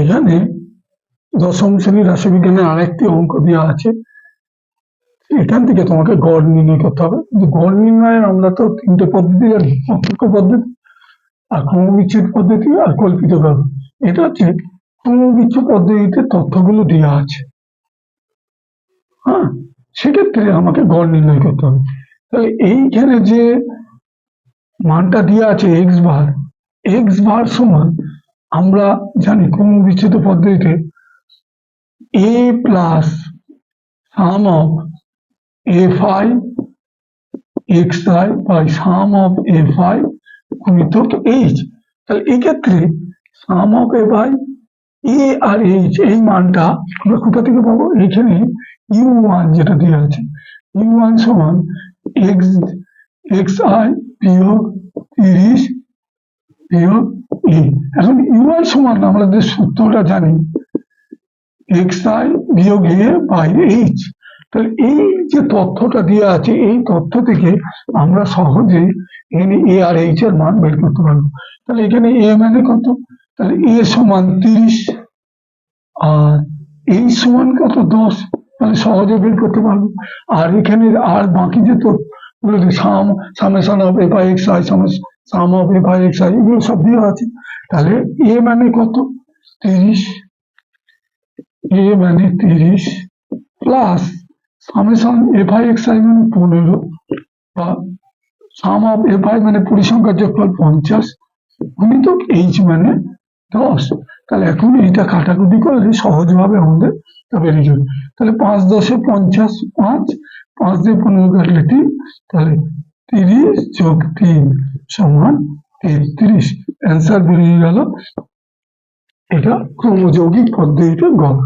এখানে দশম শ্রেণির রাশিবিজ্ঞানের আরেকটি অঙ্ক দেওয়া আছে। এখান থেকে তোমাকে গড় নির্ণয় করতে হবে। কিন্তু গড় নির্ণয়ের আমরা তো তিনটে পদ্ধতি জানি প্রত্যক্ষ পদ্ধতি, আর ক্রমবিচ্ছেদ পদ্ধতি, আর কল্পিত ব্যবহার এটা হচ্ছে ক্রমবিচ্ছ পদ্ধতিতে তথ্যগুলো দেওয়া আছে। হ্যাঁ সেক্ষেত্রে আমাকে গড় নির্ণয় করতে হবে। তাহলে এইখানে যে মানটা দেওয়া আছে এক্স বার এক্স বার সমান আমরা জানি ক্রমবিচ্ছেদ পদ্ধতিতে A plus sum of F I X I by sum of F I গুণিতক এইচ তাহলে এক্ষেত্রে sum of F I A R H এই মানটা আমরা কোথা থেকে পাবো? এখানে ইউ ওয়ান যেটা দেওয়া আছে। ইউ ওয়ান সমান এক্স এক্স আই বিয়োগ তিরিশ বিয়োগ এখন ইউ আই সমান আমাদের সূত্রটা জানি। এক্স আই বিয়োগ এ বাই এইচ তাহলে এই যে তথ্যটা দেওয়া আছে, এই তথ্য থেকে আমরা সহজেই এখানে এ আর এইচ এর মান বের করতে পারব। তাহলে এখানে এ মানে কত? তাহলে এ সমান তিরিশ, আর এই সমান কত? দশ। তাহলে সহজে বের করতে পারব। আর এখানে আর বাকি যে তথ্যগুলো sum summation of i x i sum f i x i এগুলো সব দেওয়া আছে। তাহলে এ মানে কত? তিরিশ। এ মানে তিরিশ plus summation f i x i মানে পনেরো বা সাম অফ এফ আই মানে পরিসংখ্যার যোগফল পঞ্চাশ। গুণিতক এইচ মানে দশ। তাহলে এখন এইটা কাটাকুটি করলে সহজভাবে আমাদের তা বেরিয়ে যাবে তাহলে পাঁচ দশে পঞ্চাশ পাঁচ পাঁচ দিয়ে পনেরো কাটলে তিন। তাহলে তিরিশ যোগ তিন। সমান তেত্রিশ। অ্যান্সার বেরিয়ে গেল। এটা ক্রমযৌগিক পদ্ধতিতে গড়